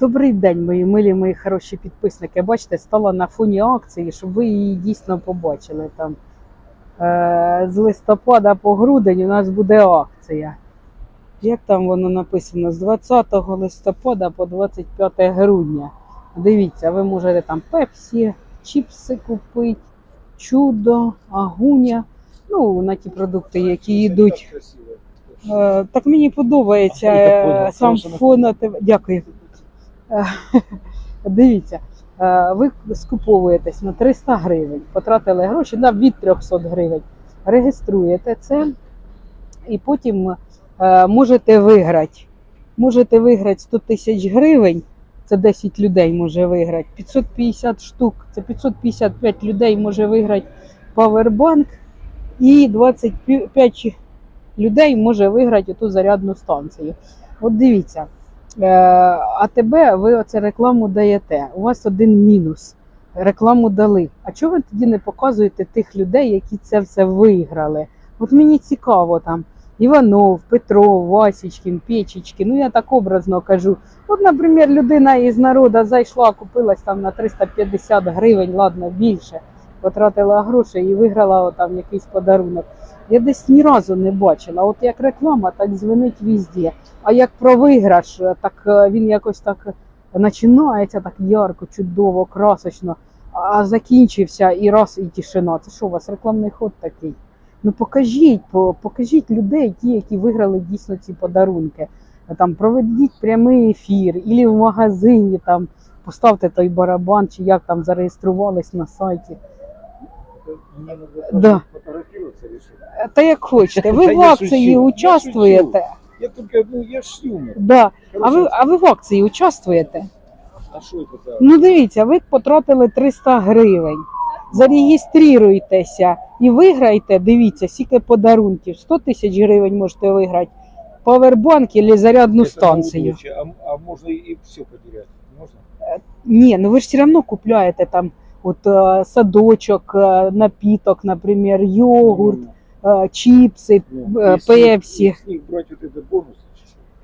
Добрий день, мої милі, мої хороші підписники. Бачите, стала на фоні акції, щоб ви її дійсно побачили. Там е, з листопада по грудень у нас буде акція. Як там воно написано? З 20 листопада по 25 грудня. Дивіться, ви можете там пепсі, чіпси купити, чудо, агуня. Ну, на ті продукти, які йдуть. Е, Так мені подобається е, сам фон. Дякую. Е, Дивіться, е, ви скуповуєтесь на 300 гривень, потратили гроші на від 300 гривень, реєструєте це і потім е, можете виграти. Можете виграти 100 тисяч гривень, це 10 людей може виграти, 550 штук, це 555 людей може виграти павербанк, і 25 людей може виграти ту зарядну станцію. От дивіться, АТБ ви оце рекламу даєте. У вас один мінус. Рекламу дали. А чого ви тоді не показуєте тих людей, які це все виграли? От мені цікаво там. Іванов, Петров, Васічкін, Печечкін, ну я так образно кажу. От, наприклад, людина із народу зайшла, купилась там на 350 гривень, ладно, більше, потратила гроші і виграла там якийсь подарунок. Я десь ні разу не бачила. От як реклама, так дзвонить везде. А як про виграш, так е, він якось так починається так ярко, чудово, красочно, а закінчився і раз і тишина. Це що у вас рекламний ход такий? Ну покажіть, покажіть людей, ті, які виграли дійсно ці подарунки. Там проведіть прямий ефір, і в магазині там поставте той барабан, чи як там зареєструвались на сайті. Да. фотографироваться решил. Е, Та як хочете, ви Та в я акції шучу, я участвуєте. Я только, ну я ж юмор. Да. А Короче, ви, а ви в акції участвуєте? а что это за... Ну дивіться, ви потратили 300 гривень. Зареєструйтеся і виграйте, дивіться, скільки подарунків. 100 тисяч гривень можете виграти. Павербанк або зарядну Это станцію. А, а можно и все потерять. Можно? Ні, ну ви ж все одно купляєте там от, е, садочок, е, напіток, наприклад, йогурт, е, чіпси, Ну, пепсі.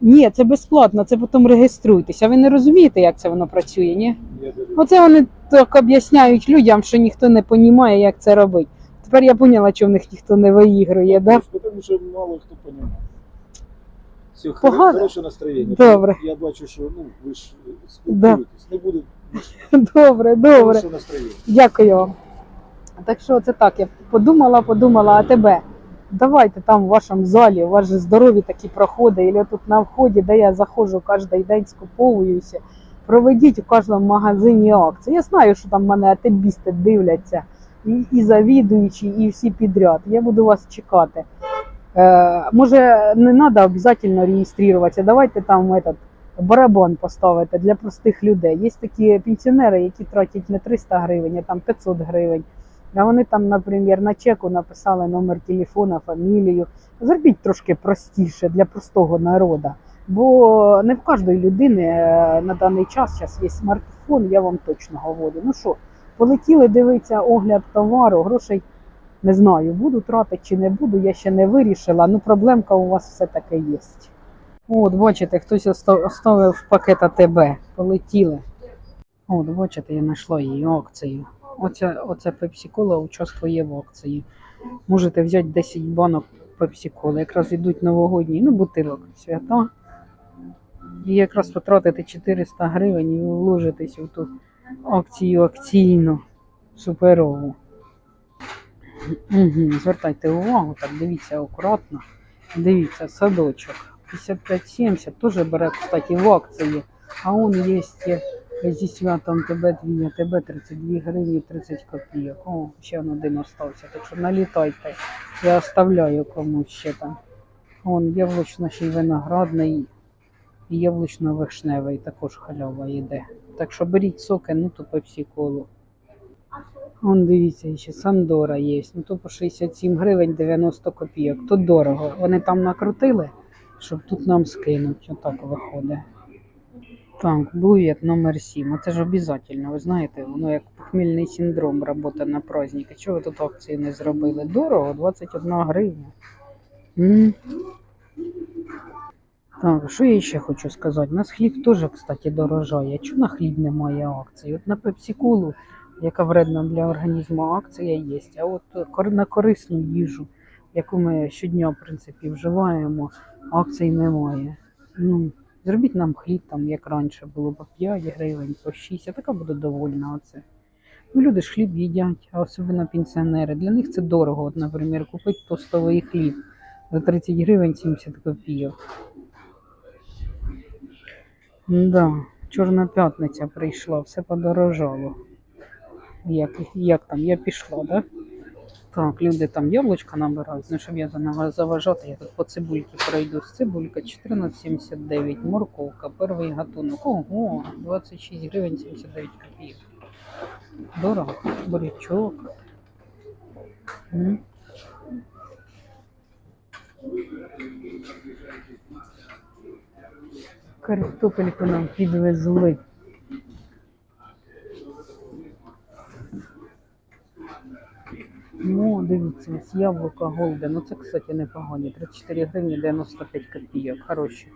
Ні, це безплатно, це потім реєструйтеся. Ви не розумієте, як це воно працює, ні? Оце вони так об'ясняють людям, що ніхто не розуміє, як це робити. Тепер я поняла, чому в них ніхто не виігрує, да? Потому что мало кто понимает. Все, Погано? хорошее настроение. Добре. Я бачу, що ну, ви ж Да. спілкуєтесь. Не буде Добре, добре. Дякую вам. Так що це так, я подумала, подумала, а тебе. Давайте там в вашому залі, у вас же здорові такі проходи, і тут на вході, де я заходжу кожен день, скуповуюся. Проведіть у кожному магазині акції. Я знаю, що там мене атебісти дивляться, і, і завідуючі, і всі підряд. Я буду вас чекати. Е, може, не треба обов'язково реєструватися. Давайте там этот, барабан поставити для простих людей. Є такі пенсіонери, які тратять не 300 гривень, а там 500 гривень. А вони там, наприклад, на чеку написали номер телефона, фамілію. Зробіть трошки простіше для простого народу. Бо не в кожної людини е, на даний час зараз є смартфон, я вам точно говорю. Ну що, полетіли дивитися огляд товару, грошей не знаю, буду тратити чи не буду, я ще не вирішила. Ну, проблемка у вас все-таки є. От, бачите, хтось оставив пакет АТБ. Полетіли. От, бачите, я знайшла її акцію. Оця, оця пепсі-кола участвує в акції. Можете взяти 10 банок пепсі-коли. Якраз йдуть новогодні, ну, бутилок свята. І якраз потратити 400 гривень і вложитись в ту акцію акційну суперову. Угу, звертайте увагу, так дивіться акуратно. Дивіться, садочок. 55-70 теж бере, кстати, в акції. А он є зі святом тебе дві, тебе 32 гривні 30 копійок. О, ще один остався. Так що налітайте. Я оставляю комусь ще там. Он яблучно ще й виноградний і яблучно-вишневий також халява йде. Так що беріть соки, ну то пепсі колу. Вон дивіться, ще Сандора є. Ну то по 67 гривень 90 копійок. Тут дорого. Вони там накрутили, щоб тут нам скинуть. Отак виходить. Так, буєт номер 7. А це ж обов'язково, ви знаєте, воно як похмільний синдром робота на праздники. Чого ви тут акції не зробили? Дорого, 21 гривня. М. Так, що я ще хочу сказати? У нас хліб теж, кстати, дорожає. Чому на хліб немає акцій? От на пепсиколу, яка вредна для організму, акція є. А от на корисну їжу, яку ми щодня, в принципі, вживаємо, акцій немає. Ну, зробіть нам хліб, там, як раніше було по 5 гривень, по 6, я така буду довольна оце. Ну, люди ж хліб їдять, а особливо пенсіонери. Для них це дорого. От, наприклад, купити тостовий хліб за 30 гривень 70 копійок. Да, Чорна п'ятниця прийшла, все подорожало. Як, як там, я пішла, да? Так, люди там яблучка набирають, ну щоб я заважати, я тут по цибульки пройду. Цибулька 14,79, морковка, перший гатунок. Ого, 26 гривень 79 копійок. Дорого, бурячок. М. Картопельку нам підвезли. Ну, дивіться, ось яблука Голден. Ну це, кстати, непогані. 34 гривні 95 копійок. Хороші.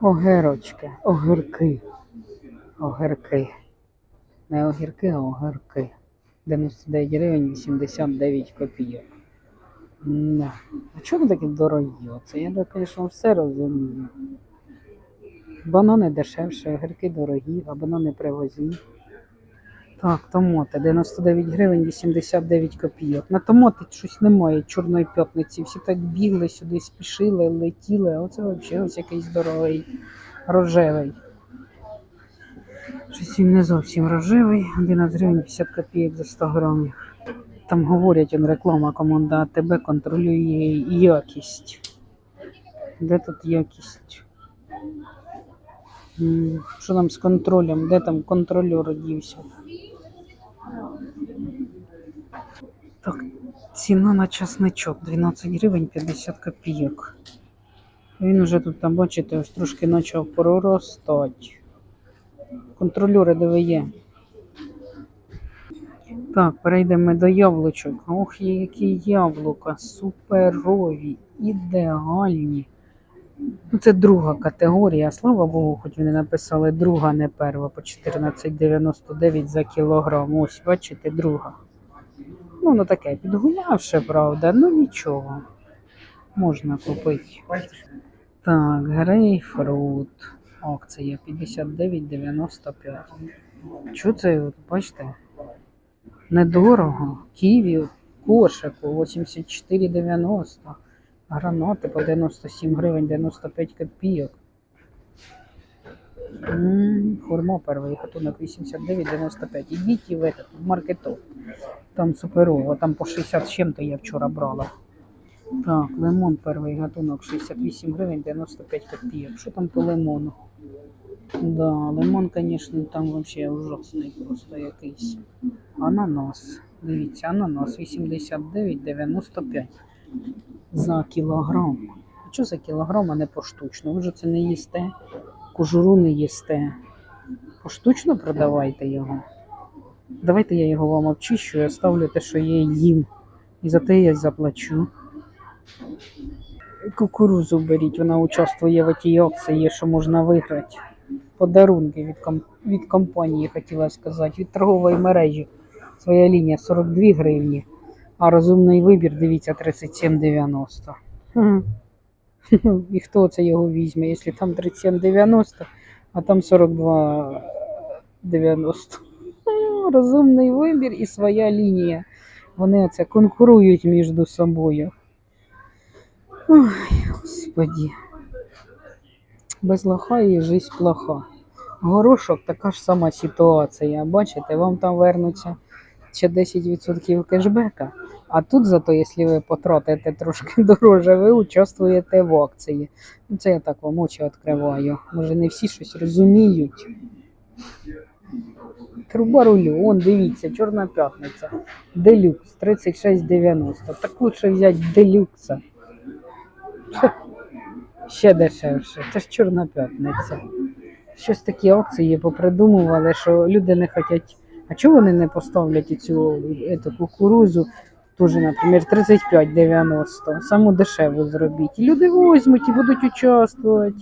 Огірочки, огірки. Огірки. Не огірки, а огірки. 99 гривень 89 копійок. Не. А чому такі дорогі? Оце я, звісно, все розумію. Банани дешевше, огірки дорогі, а банани привозні. Так, томати 99 гривень 89 копійок. На томати щось немає чорної п'ятниці. Всі так бігли сюди, спішили, летіли. Оце взагалі ось якийсь дорогий рожевий. Щось він не зовсім рожевий. 11 гривень 50 копійок за 100 грамів. Там говорять, он реклама команда АТБ контролює якість. Де тут якість? Що там з контролем? Де там контролер дівся? Так, ціна на часничок 12 гривень 50 копійок. Він уже тут, там, бачите, ось трошки почав проростати. Контрольори диви є. Так, перейдемо до яблучок. Ох, які яблука, суперові, ідеальні. Ну, це друга категорія. Слава Богу, хоч вони написали друга, не перша, по 14,99 за кілограм. Ось, бачите, друга. Ну, воно таке підгулявше, правда, ну нічого. Можна купити. Так, грейпфрут. Акція 59,95. Що це, бачите? Недорого. Ківі кошику 84,90. Гранати по 97 гривень 95 копійок. М, Хурма перший гатунок 89,95. Ідіть і в этот, в маркетоп. Там суперово, там по 60 з чим-то я вчора брала. Так, лимон перший гатунок 68 гривень 95 копійок. Що там по лимону? Да, лимон, звісно, там вообще ужасний просто якийсь. Ананас. Дивіться, ананас 89,95 за кілограм. А що за кілограм, а не поштучно? Ви ж це не їсте, кожуру не їсте. Поштучно продавайте його. Давайте я його вам обчищу і оставлю те, що я їм. І за те я заплачу. Кукурузу беріть, вона участвує в тій акції, що можна виграти. Подарунки від, ком- від компанії, хотіла сказати, від торгової мережі. Своя лінія 42 гривні, а розумний вибір, дивіться, 37,90. І хто це його візьме, якщо там 37,90, а там 42,90. Ну, Розумний вибір і своя лінія. Вони оце конкурують між собою. Ой, господі. Без лоха і жизнь плоха. Горошок така ж сама ситуація. Бачите, вам там вернуться ще 10% кешбека. А тут зато, якщо ви потратите трошки дороже, ви участвуєте в акції. Ну, це я так вам очі відкриваю. Може, не всі щось розуміють. Труба рулю, он дивіться, чорна п'ятниця. Делюкс 36,90. Так лучше взяти делюкса. Ще дешевше. Це ж чорна п'ятниця. Щось такі акції попридумували, що люди не хочуть. А чого вони не поставлять цю ету кукурузу Теж, наприклад, 35,90. Саму дешеву зробіть. Люди візьмуть і будуть участвувати.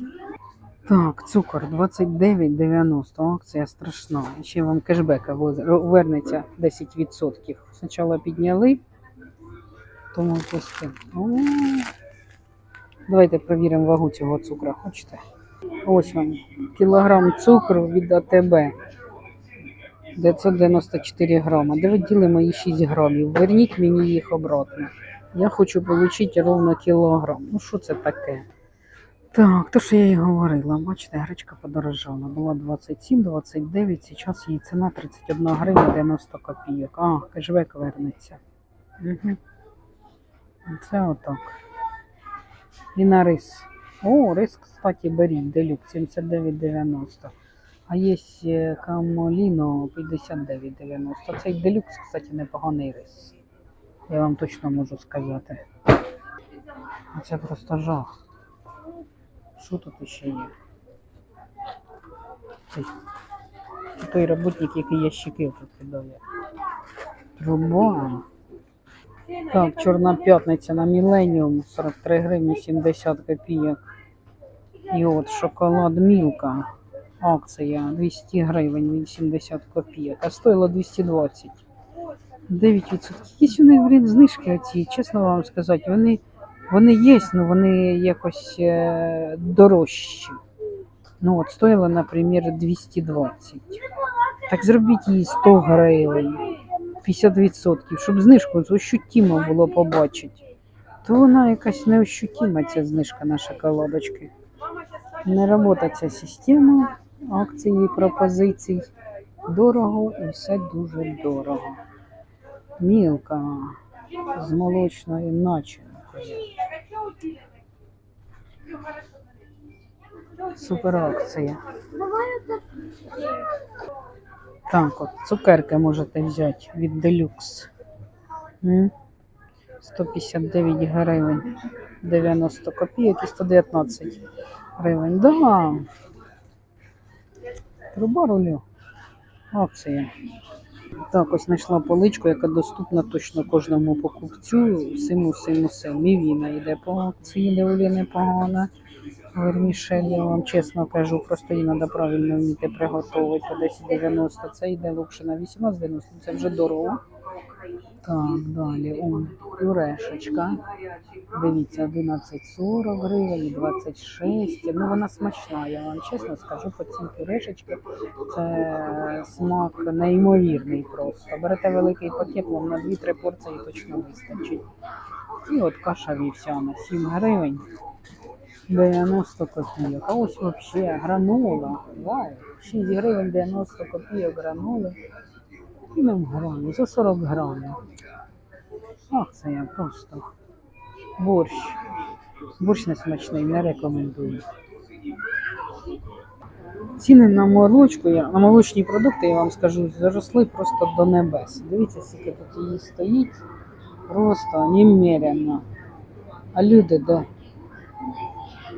Так, цукор 29,90. Акція страшна. Ще вам кешбека вернеться 10%. Спочатку підняли, тому пусти. Давайте перевіримо вагу цього цукру. Хочете? Ось вам. Кілограм цукру від АТБ. 994 грама. Де ви діли мої 6 грамів? Верніть мені їх обратно. Я хочу отримати ровно кілограм. Ну що це таке? Так, то що я і говорила, бачите, гречка подорожала. Була 27, 29, зараз її ціна 31 гривня 90 копійок. А, кешбек вернеться. Угу. Це отак. І на рис. О, рис, кстати, беріть, делюкс 79,90. А є е, камоліно 59,90. Цей делюкс, кстати, непоганий рис. Я вам точно можу сказати. А це просто жах. Що тут ще є? Цей, той роботник, який ящики тут кидає. Труба. Так, Чорна п'ятниця на Міленіум 43 гривні 70 копійок. І от шоколад Мілка. Акція 200 гривень 80 копійок, а стоїло 220. 9%. Якісь у них, знижки оці, чесно вам сказати, вони, вони є, але вони якось е, дорожчі. Ну от стоїло, наприклад, 220. Так зробіть їй 100 гривень, 50%, щоб знижку ощутимо було побачити. То вона якась неощутима, ця знижка на шоколадочки. Не робота ця система акцій і пропозицій. Дорого і все дуже дорого. Мілка з молочною начинкою. Супер акція. Так, от цукерки можете взяти від. М? 159 гривень 90 копійок і 119 гривень. Да. Труба рулю. Акція. Так, ось знайшла поличку, яка доступна точно кожному покупцю. Всім, всім, І Мівіна йде по акції, доволі непогана. Вермішель, я вам чесно кажу, просто її треба правильно вміти приготувати по 10,90. Це йде лукшина на 18,90, це вже дорого. Так, далі, он, пюрешечка. Дивіться, 11,40 гривень, 26. Ну вона смачна, я вам чесно скажу, по цій пюрешечці це смак неймовірний просто. Берете великий пакет, вам на 2-3 порції точно вистачить. І от каша вівсяна, 7 гривень. 90 копійок. А ось взагалі гранула. Вау, 6 гривень 90 копійок гранули. Нам грамів, за 40 грамів. Ах, це я просто. Борщ. Борщ не смачний, не рекомендую. Ціни на молочку, на молочні продукти, я вам скажу, зросли просто до небес. Дивіться, скільки тут її стоїть. Просто немерено. А люди де?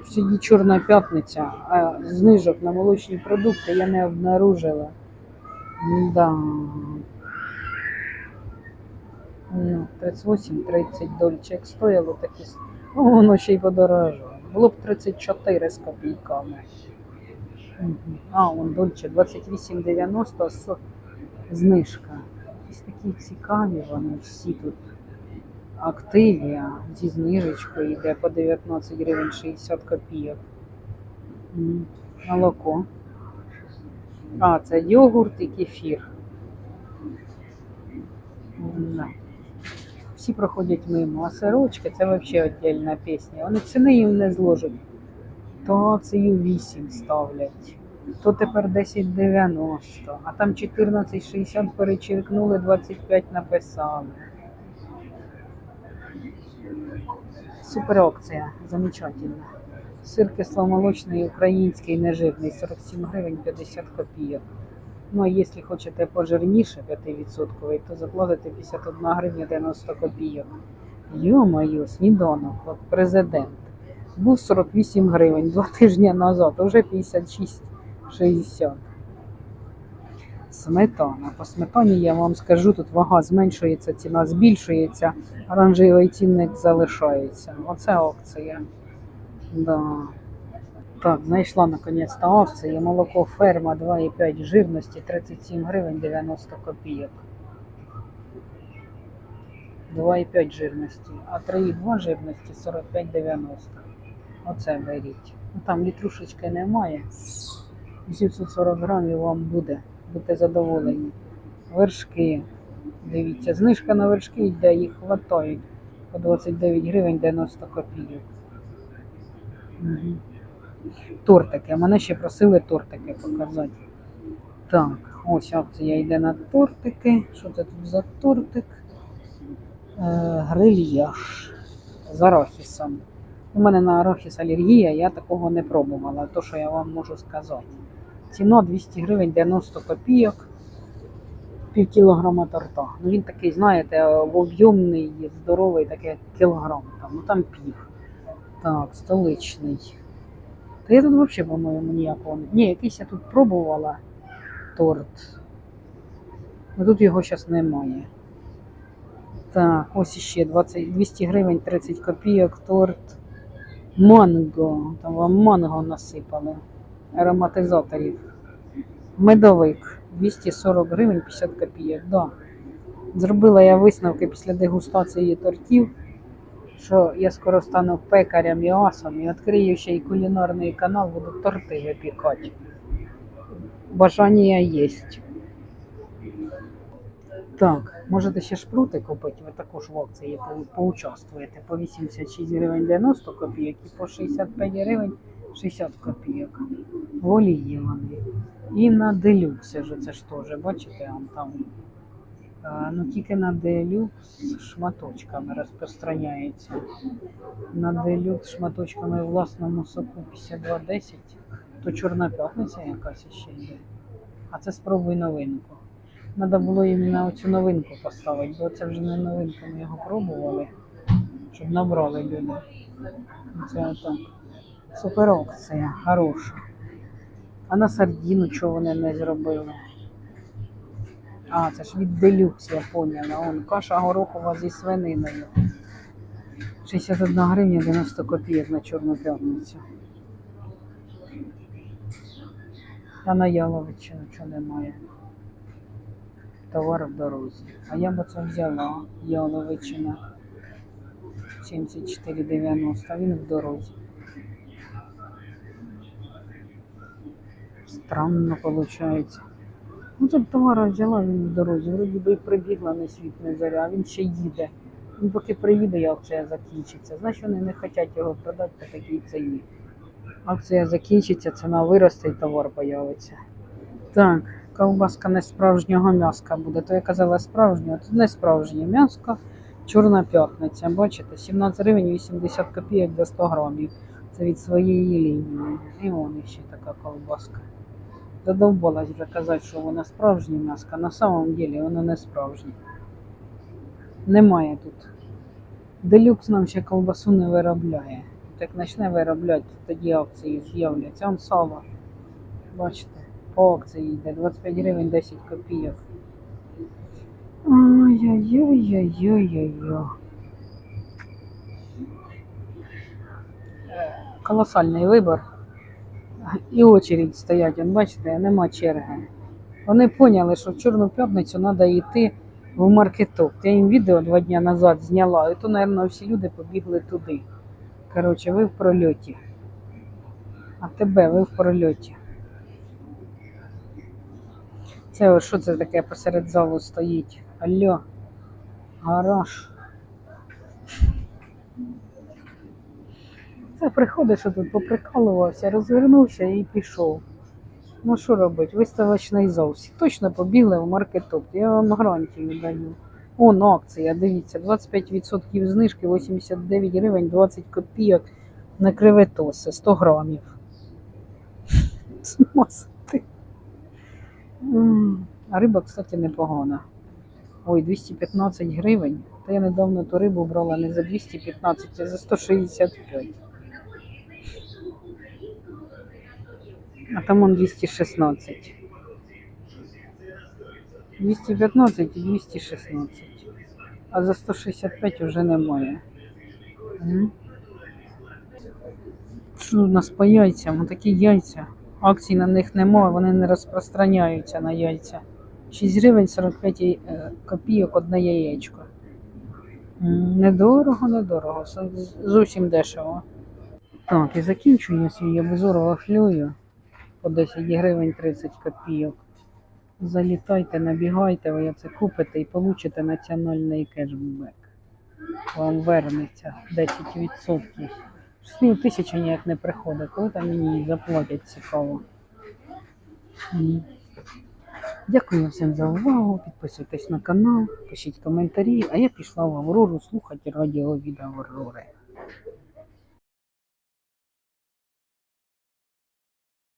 Сьогодні чорна п'ятниця, а знижок на молочні продукти я не обнаружила. Да. Ну, 38-30 дольчик стояло такі. Ну, воно ще й подорожало. Було б 34 з копійками. А, он дольче 28,90 з знижка. Ось такі цікаві вони всі тут. Активія зі знижечкою йде по 19 гривень 60 копійок. Молоко. А, це йогурт і кефір. Всі проходять мимо, а сирочки це взагалі віддільна пісня. Вони ціни їм не зложать. То акцію 8 ставлять, то тепер 10,90, а там 14,60 перечеркнули, 25 написали. Супер акція, замечательно. Сир кисломолочний, український, нежирний, 47 гривень 50 копійок. Ну, а якщо хочете пожирніше 5%, то заплатите 51 гривня 90 копійок. Йо-моє, сніданок, от президент. Був 48 гривень два тижні назад, а вже 56,60. Сметана. По сметані я вам скажу, тут вага зменшується, ціна збільшується, оранжевий цінник залишається. Оце акція. Да. Так, знайшла наконець-то акцію. Молоко ферма 2,5 жирності 37 гривень 90 копійок. 2,5 жирності, а 3,2 жирності 45,90. Оце беріть. Ну, там літрушечки немає. 840 грамів вам буде. Будьте задоволені. Вершки. Дивіться, знижка на вершки йде, їх хватають. По 29 гривень 90 копійок. Тортики. Мене ще просили тортики показати. Так, ось акція йде на тортики. Що це тут за тортик? Е, грильяж з арахісом. У мене на арахіс алергія, я такого не пробувала, то що я вам можу сказати. Ціна 200 гривень 90 копійок, пів кілограма торта. Ну він такий, знаєте, об'ємний, здоровий, такий кілограм. Там, ну там пів. Так, столичний. Та я тут взагалі, по-моєму, ніякого. Ні, якийсь я тут пробувала торт. Ну тут його зараз немає. Так, ось іще 20, 200 гривень 30 копійок торт. Манго. Там вам манго насипали. Ароматизаторів. Медовик 240 гривень 50 копійок. Да. Зробила я висновки після дегустації тортів, що я скоро стану пекарем і асом і відкрию ще й кулінарний канал, буду торти випікати. Бажання є. Так, можете ще шпрути купити, ви також в акції по- поучаствуєте по 86 гривень 90 копійок і по 65 гривень 60 копійок. В олії вони. І на делюксі ж це ж теж, бачите, он там. Ну тільки на делюкс шматочками розпространяється. На делюкс шматочками в власному соку 5210, то чорна п'ятниця якась ще йде. А це спробуй новинку. Треба було іменно оцю новинку поставити, бо це вже не новинка, ми його пробували, щоб набрали люди. Це отак. Супер акція, хороша. А на сардіну чого вони не зробили? А, це ж від делюкс, я поняла. Он каша горохова зі свининою. 61 гривня 90 копійок на Чорну п'ятницю. А на Яловичину чого немає? Товар в дорозі. А я б це взяла. Яловичина 74,90. Він в дорозі. Странно виходить. Ну тут товар взяла він в дорозі. Вроді би і прибігла не світ не заря, а він ще їде. Він поки приїде, і акція закінчиться. Значить вони не хочуть його продати по такій ціні. Акція закінчиться, ціна виросте і товар появиться. Так, ковбаска не справжнього м'яска буде. То я казала справжнє, а тут не справжнє м'яско. Чорна п'ятниця, бачите, 17 гривень 80 копійок до 100 грамів. Це від своєї лінії. І вон ще така ковбаска. Задовбалась вже казати, що вона справжнє м'яско. На самом деле воно не справжнє. Немає тут. Делюкс нам ще ковбасу не виробляє. Так почне виробляти, тоді акції з'являться. Он сало. Бачите, по акції йде 25 гривень 10 копійок. Ой-ой-ой-ой-ой-ой. Колосальний вибір. І очередь стоять, он, бачите, нема черги. Вони поняли, що в Чорну п'ятницю треба йти в маркеток. Я їм відео два дні назад зняла, і то, мабуть, всі люди побігли туди. Коротше, ви в прольоті. А тебе ви в прольоті. Це що це таке посеред залу стоїть? Алло, гараж. Це приходить, що тут поприкалувався, розвернувся і пішов. Ну що робить? Виставочний зал. Всі точно побігли в маркетоп. Я вам гарантію даю. Он акція, дивіться, 25% знижки, 89 гривень 20 копійок на креветоси, 100 грамів. Смасти. А риба, кстати, непогана. Ой, 215 гривень. Та я недавно ту рибу брала не за 215, а за 165. А там он 216. 215 і 216. А за 165 вже немає. М. Що у нас по яйцям? Такі яйця. Акцій на них немає, вони не розпространяються на яйця. 6 гривень 45 е, копійок одне яєчко. Недорого, недорого. Зовсім дешево. Так, і закінчую я свій обзор вафлею по 10 гривень 30 копійок. Залітайте, набігайте, ви це купите і получите національний кешбек. Вам вернеться 10%. Щось мені тисяча ніяк не приходить, коли там мені заплатять цікаво. Дякую всім за увагу. Підписуйтесь на канал, пишіть коментарі, а я пішла в Аврору слухати радіо від Аврори.